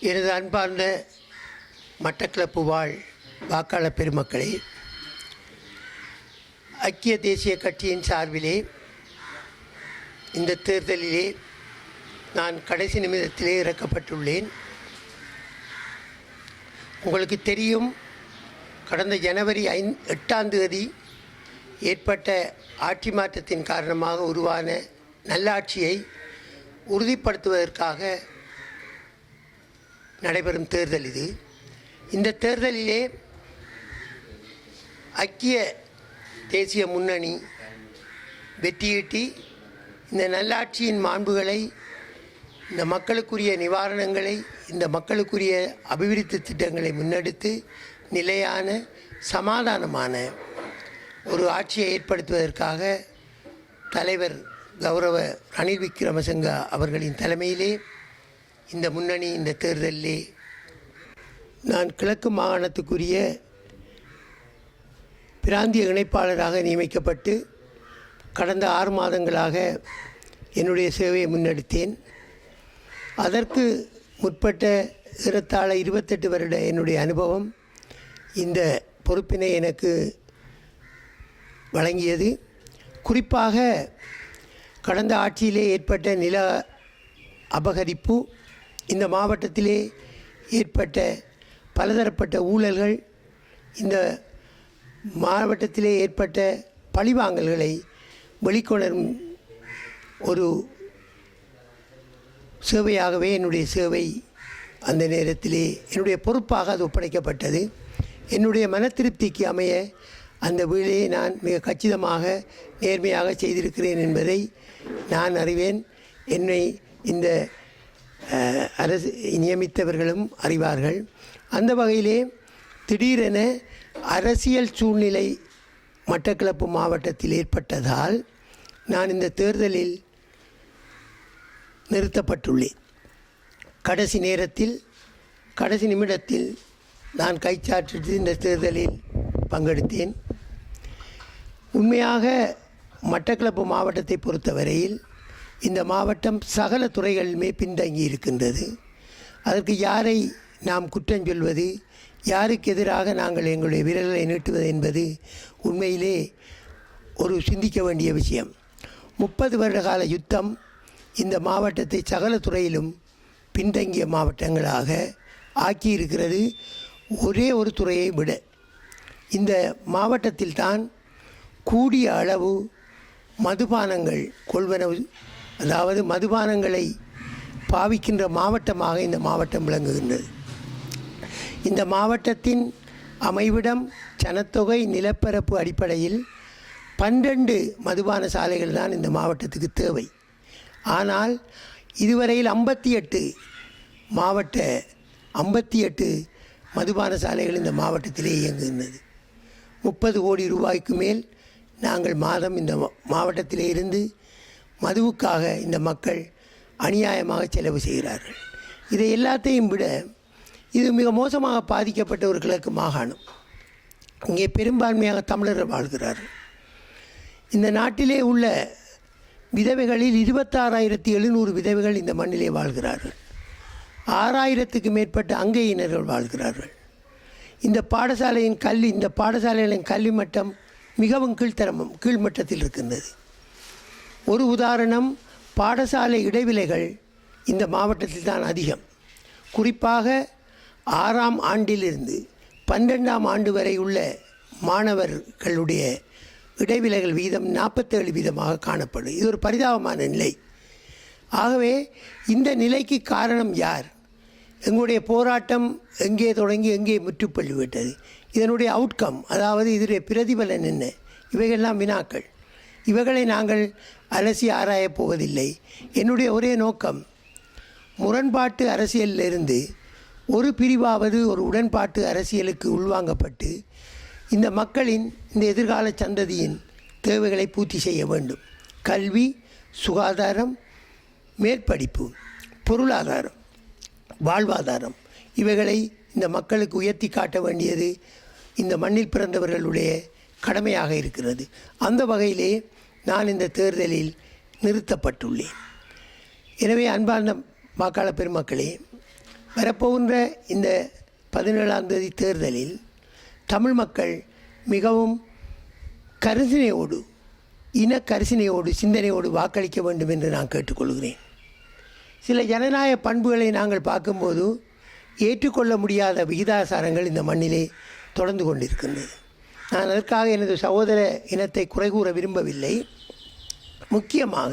எனது அன்பார்ந்த மட்டக்களப்பு வாழ் வாக்காளர் பெருமக்களே ஐக்கிய தேசிய கட்சியின் சார்பிலே இந்த தேர்தலிலே நான் கடைசி நிமிடத்திலே இறக்கப்பட்டுள்ளேன். உங்களுக்கு தெரியும் கடந்த ஜனவரி ஐந் எட்டாம் தேதி ஏற்பட்ட ஆட்சி மாற்றத்தின் காரணமாக உருவான நல்லாட்சியை உறுதிப்படுத்துவதற்காக நடைபெறும் தேர்தல் இது. இந்த தேர்தலிலே ஐக்கிய தேசிய முன்னணி வெற்றியீட்டி இந்த நல்லாட்சியின் மாண்புகளை இந்த மக்களுக்குரிய நிவாரணங்களை இந்த மக்களுக்குரிய அபிவிருத்தி திட்டங்களை முன்னெடுத்து நிலையான சமாதானமான ஒரு ஆட்சியை ஏற்படுத்துவதற்காக தலைவர் கௌரவ ரணில் விக்ரமசிங்க அவர்களின் தலைமையிலே இந்த முன்னணி இந்த தேர்தலிலே நான் கிழக்கு மாகாணத்துக்குரிய பிராந்திய இணைப்பாளராக நியமிக்கப்பட்டு கடந்த ஆறு மாதங்களாக என்னுடைய சேவையை முன்னெடுத்தேன். அதற்கு முற்பட்ட ஏறத்தாழ இருபத்தெட்டு வருட என்னுடைய அனுபவம் இந்த பொறுப்பினை எனக்கு வழங்கியது. குறிப்பாக கடந்த ஆட்சியிலே ஏற்பட்ட நில அபகரிப்பு இந்த மாவட்டத்திலே ஏற்பட்ட பலதரப்பட்ட ஊழல்கள் இந்த மாவட்டத்திலே ஏற்பட்ட பழிவாங்கல்களை வெளிக்கொணரும் ஒரு சேவையாகவே என்னுடைய சேவை அந்த நேரத்திலே என்னுடைய பொறுப்பாக அது ஒப்படைக்கப்பட்டது. என்னுடைய மன திருப்திக்கு அமைய அந்த வேலையை நான் மிக கச்சிதமாக நேர்மையாக செய்திருக்கிறேன் என்பதை நான் அறிவேன். என்னை இந்த அரசு நியமித்தவர்களும் அறிவார்கள். அந்த வகையிலே திடீரென அரசியல் சூழ்நிலை மட்டக்களப்பு மாவட்டத்தில் ஏற்பட்டதால் நான் இந்த தேர்தலில் நிறுத்தப்பட்டுள்ளேன். கடைசி நேரத்தில் கடைசி நிமிடத்தில் நான் கைச்சாற்றிட்டு இந்த தேர்தலில் பங்கெடுத்தேன். உண்மையாக மட்டக்களப்பு மாவட்டத்தை பொறுத்தவரையில் இந்த மாவட்டம் சகல துறைகளிலுமே பின்தங்கி இருக்கின்றது. அதற்கு யாரை நாம் குற்றம் சொல்வது? யாருக்கு எதிராக நாங்கள் எங்களுடைய விரல்களை நீட்டுவது என்பது உண்மையிலே ஒரு சிந்திக்க வேண்டிய விஷயம். முப்பது வருட கால யுத்தம் இந்த மாவட்டத்தை சகல துறையிலும் பின்தங்கிய மாவட்டங்களாக ஆக்கியிருக்கிறது. ஒரே ஒரு துறையை விட இந்த மாவட்டத்தில் தான் கூடிய அளவு மதுபானங்கள் கொள்வனவு அதாவது மதுபானங்களை பாவிக்கின்ற மாவட்டமாக இந்த மாவட்டம் விளங்குகின்றது. இந்த மாவட்டத்தின் அமைவிடம் சனத்தொகை நிலப்பரப்பு அடிப்படையில் பன்னிரண்டு மதுபான சாலைகள் தான் இந்த மாவட்டத்துக்கு தேவை. ஆனால் இதுவரையில் ஐம்பத்தி எட்டு மாவட்ட ஐம்பத்தி எட்டு மதுபான சாலைகள் இந்த மாவட்டத்திலே இயங்குகின்றது. முப்பது கோடி ரூபாய்க்கு மேல் நாங்கள் மாதம் இந்த மா- மாவட்டத்திலே இருந்து மதுவுக்காக இந்த மக்கள் அநியாயமாக செலவு செய்கிறார்கள். இதை எல்லாத்தையும் விட இது மிக மோசமாக பாதிக்கப்பட்ட ஒரு கிழக்கு மாகாணம். இங்கே பெரும்பான்மையாக தமிழர்கள் வாழ்கிறார்கள். இந்த நாட்டிலே உள்ள விதவைகளில் இருபத்தாறாயிரத்தி எழுநூறு விதவைகள் இந்த மண்ணிலே வாழ்கிறார்கள். ஆறாயிரத்துக்கு மேற்பட்ட அங்கையினர்கள் வாழ்கிறார்கள். இந்த பாடசாலையின் கல்வி இந்த பாடசாலைகளின் கல்வி மட்டம் மிகவும் கீழ்த்தரமும் கீழ்மட்டத்தில் இருக்கின்றது. ஒரு உதாரணம் பாடசாலை இடைவிலைகள் இந்த மாவட்டத்தில் தான் அதிகம். குறிப்பாக ஆறாம் ஆண்டிலிருந்து பன்னிரெண்டாம் ஆண்டு வரை உள்ள மாணவர்களுடைய இடைவிலைகள் வீதம் நாற்பத்தேழு வீதமாக காணப்படும். இது ஒரு பரிதாபமான நிலை. ஆகவே இந்த நிலைக்கு காரணம் யார்? எங்களுடைய போராட்டம் எங்கே தொடங்கி எங்கே முற்றுப்பள்ளி விட்டது இதனுடைய அவுட்கம் அதாவது இதனுடைய பிரதிபலன் என்ன? இவைகள்லாம் வினாக்கள். இவைகளை நாங்கள் அலசி ஆராயப் போவதில்லை. என்னுடைய ஒரே நோக்கம் முரண்பாட்டு அரசியலிலிருந்து ஒரு பிரிவாவது ஒரு உடன்பாட்டு அரசியலுக்கு உள்வாங்கப்பட்டு இந்த மக்களின் இந்த எதிர்கால சந்ததியின் தேவைகளை பூர்த்தி செய்ய வேண்டும். கல்வி சுகாதாரம் மேற்படிப்பு பொருளாதாரம் வாழ்வாதாரம் இவைகளை இந்த மக்களுக்கு உயர்த்தி காட்ட வேண்டியது இந்த மண்ணில் பிறந்தவர்களுடைய கடமையாக இருக்கிறது. அந்த வகையிலே நான் இந்த தேர்தலில் நிறுத்தப்பட்டுள்ளேன். எனவே அன்பார்ந்த வாக்காளர் பெருமக்களே வரப்போகின்ற இந்த பதினேழாம் தேதி தேர்தலில் தமிழ் மக்கள் மிகவும் கரிசனையோடு இன கரிசனையோடு சிந்தனையோடு வாக்களிக்க வேண்டும் என்று நான் கேட்டுக்கொள்கிறேன். சில ஜனநாயக பண்புகளை நாங்கள் பார்க்கும்போது ஏற்றுக்கொள்ள முடியாத விகிதாசாரங்கள் இந்த மண்ணிலே தொடர்ந்து கொண்டிருக்கின்றது. நான் அதற்காக எனது சகோதர இனத்தை குறை கூற விரும்பவில்லை. முக்கியமாக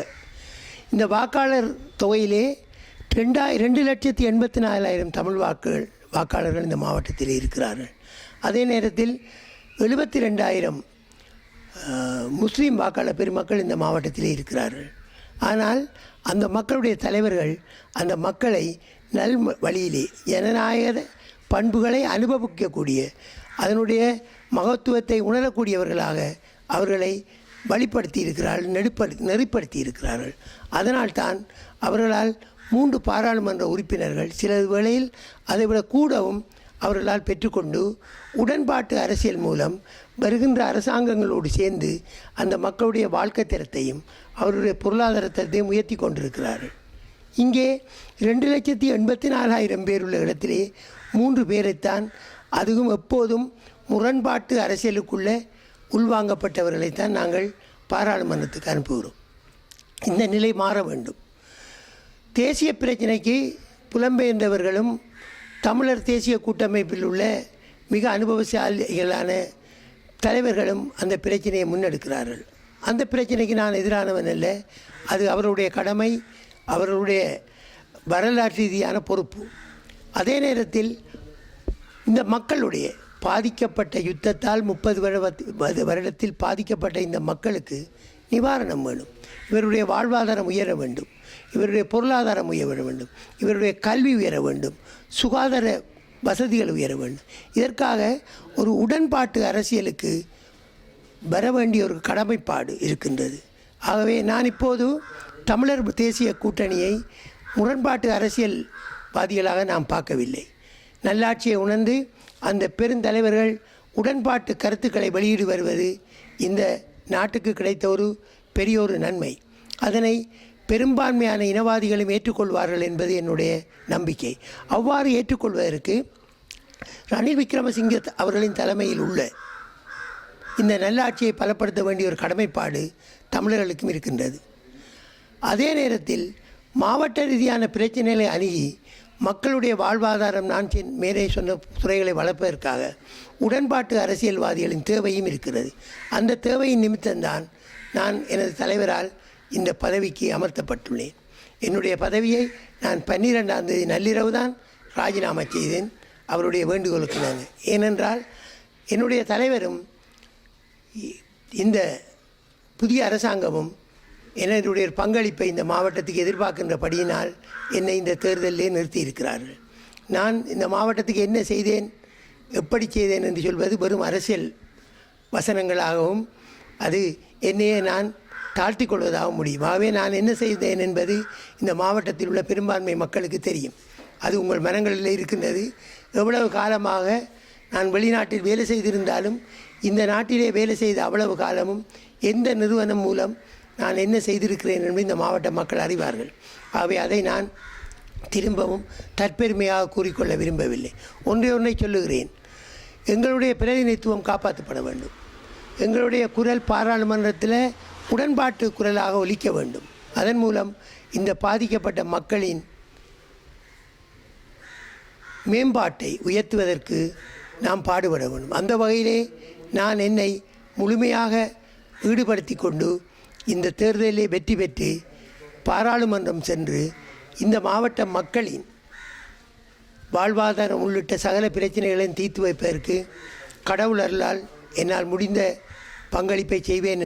இந்த வாக்காளர் தொகையிலே ரெண்டாய் ரெண்டு லட்சத்தி எண்பத்தி நாலாயிரம் தமிழ் வாக்குகள் வாக்காளர்கள் இந்த மாவட்டத்தில் இருக்கிறார்கள். அதே நேரத்தில் எழுபத்தி ரெண்டாயிரம் முஸ்லீம் வாக்காளர் பெருமக்கள் இந்த மாவட்டத்தில் இருக்கிறார்கள். ஆனால் அந்த மக்களுடைய தலைவர்கள் அந்த மக்களை நல் வழியிலே ஜனநாயக பண்புகளை அனுபவிக்கக்கூடிய அதனுடைய மகத்துவத்தை உணரக்கூடியவர்களாக அவர்களை வழிப்படுத்தி இருக்கிறார்கள் நெடுப்படு நெறிப்படுத்தி இருக்கிறார்கள் அதனால்தான் அவர்களால் மூன்று பாராளுமன்ற உறுப்பினர்கள் சில வேளையில் அதைவிட கூடவும் அவர்களால் பெற்றுக்கொண்டு உடன்பாட்டு அரசியல் மூலம் வருகின்ற அரசாங்கங்களோடு சேர்ந்து அந்த மக்களுடைய வாழ்க்கை தரத்தையும் அவருடைய பொருளாதார தரத்தையும் உயர்த்தி கொண்டிருக்கிறார்கள். இங்கே ரெண்டு லட்சத்தி எண்பத்தி நாலாயிரம் பேர் உள்ள இடத்திலே மூன்று பேரைத்தான் அதுவும் எப்போதும் முரண்பாட்டு அரசியலுக்குள்ளே உள்வாங்கப்பட்டவர்களைத்தான் நாங்கள் பாராளுமன்றத்துக்கு அனுப்புகிறோம். இந்த நிலை மாற வேண்டும். தேசிய பிரச்சினைக்கு புலம்பெயர்ந்தவர்களும் தமிழர் தேசிய கூட்டமைப்பில் உள்ள மிக அனுபவசாலிகளான தலைவர்களும் அந்த பிரச்சனையை முன்னெடுக்கிறார்கள். அந்த பிரச்சனைக்கு நான் எதிரானவன் அல்ல. அது அவருடைய கடமை அவர்களுடைய வரலாற்று ரீதியான பொறுப்பு. அதே நேரத்தில் இந்த மக்களுடைய பாதிக்கப்பட்ட யுத்தத்தால் முப்பது வருட வருடத்தில் பாதிக்கப்பட்ட இந்த மக்களுக்கு நிவாரணம் வேணும். இவருடைய வாழ்வாதாரம் உயர வேண்டும். இவருடைய பொருளாதாரம் உயர வேண்டும். இவருடைய கல்வி உயர வேண்டும். சுகாதார வசதிகள் உயர வேண்டும். இதற்காக ஒரு உடன்பாட்டு அரசியலுக்கு வர வேண்டிய ஒரு கடமைப்பாடு இருக்கின்றது. ஆகவே நான் இப்போது தமிழர் தேசிய கூட்டணியை முரண்பாட்டு அரசியல்வாதிகளாக நாம் பார்க்கவில்லை. நல்லாட்சியை உணர்ந்து அந்த பெருந்தலைவர்கள் உடன்பாட்டு கருத்துக்களை வெளியிடு வருவது இந்த நாட்டுக்கு கிடைத்த ஒரு பெரிய ஒரு நன்மை. அதனை பெரும்பான்மையான இனவாதிகளும் ஏற்றுக்கொள்வார்கள் என்பது என்னுடைய நம்பிக்கை. அவ்வாறு ஏற்றுக்கொள்வதற்கு ரணில் விக்ரமசிங்க அவர்களின் தலைமையில் உள்ள இந்த நல்லாட்சியை பலப்படுத்த வேண்டிய ஒரு கடமைப்பாடு தமிழர்களுக்கும் இருக்கின்றது. அதே நேரத்தில் மாவட்ட ரீதியான பிரச்சனைகளை அணுகி மக்களுடைய வாழ்வாதாரம் நான் சென்- மேலே சொன்ன துறைகளை வளர்ப்பதற்காக உடன்பாட்டு அரசியல்வாதிகளின் தேவையும் இருக்கிறது. அந்த தேவையின் நிமித்தம்தான் நான் எனது தலைவரால் இந்த பதவிக்கு அமர்த்தப்பட்டுள்ளேன். என்னுடைய பதவியை நான் பன்னிரெண்டாம் தேதி நள்ளிரவு தான் ராஜினாமா செய்தேன். அவருடைய வேண்டுகோளுக்கு நாங்கள் ஏனென்றால் என்னுடைய தலைவரும் இ- இந்த புதிய அரசாங்கமும் என்னுடைய பங்களிப்பை இந்த மாவட்டத்துக்கு எதிர்பார்க்கின்றபடியினால் என்னை இந்த தேர்தலிலே நிறுத்தி இருக்கிறார்கள் நான் இந்த மாவட்டத்துக்கு என்ன செய்தேன் எப்படி செய்தேன் என்று சொல்வது வெறும் அரசியல் வசனங்களாகவும் அது என்னையே நான் தாழ்த்தி கொள்வதாக முடியும். ஆகவே நான் என்ன செய்தேன் என்பது இந்த மாவட்டத்தில் உள்ள பெரும்பான்மை மக்களுக்கு தெரியும். அது உங்கள் மனங்களில் இருக்கின்றது. எவ்வளவு காலமாக நான் வெளிநாட்டில் வேலை செய்திருந்தாலும் இந்த நாட்டிலே வேலை செய்த அவ்வளவு காலமும் எந்த நிறுவனம் மூலம் நான் என்ன செய்திருக்கிறேன் என்று இந்த மாவட்ட மக்கள் அறிவார்கள். ஆகவே அதை நான் திரும்பவும் தற்பெருமையாக கூறிக்கொள்ள விரும்பவில்லை. ஒன்றை ஒன்றை சொல்லுகிறேன். எங்களுடைய பிரதிநிதித்துவம் காப்பாற்றப்பட வேண்டும். எங்களுடைய குரல் பாராளுமன்றத்தில் உடன்பாட்டு குரலாக ஒலிக்க வேண்டும். அதன் மூலம் இந்த பாதிக்கப்பட்ட மக்களின் மேம்பாட்டை உயர்த்துவதற்கு நாம் பாடுபட வேண்டும். அந்த வகையிலே நான் என்னை முழுமையாக ஈடுபடுத்தி கொண்டு இந்த தேர்தலிலே வெற்றி பெற்று பாராளுமன்றம் சென்று இந்த மாவட்ட மக்களின் வாழ்வாதாரம் உள்ளிட்ட சகல பிரச்சனைகளையும் தீர்த்து வைப்பதற்கு கடவுள் அருளால் என்னால் முடிந்த பங்களிப்பை செய்வேன்.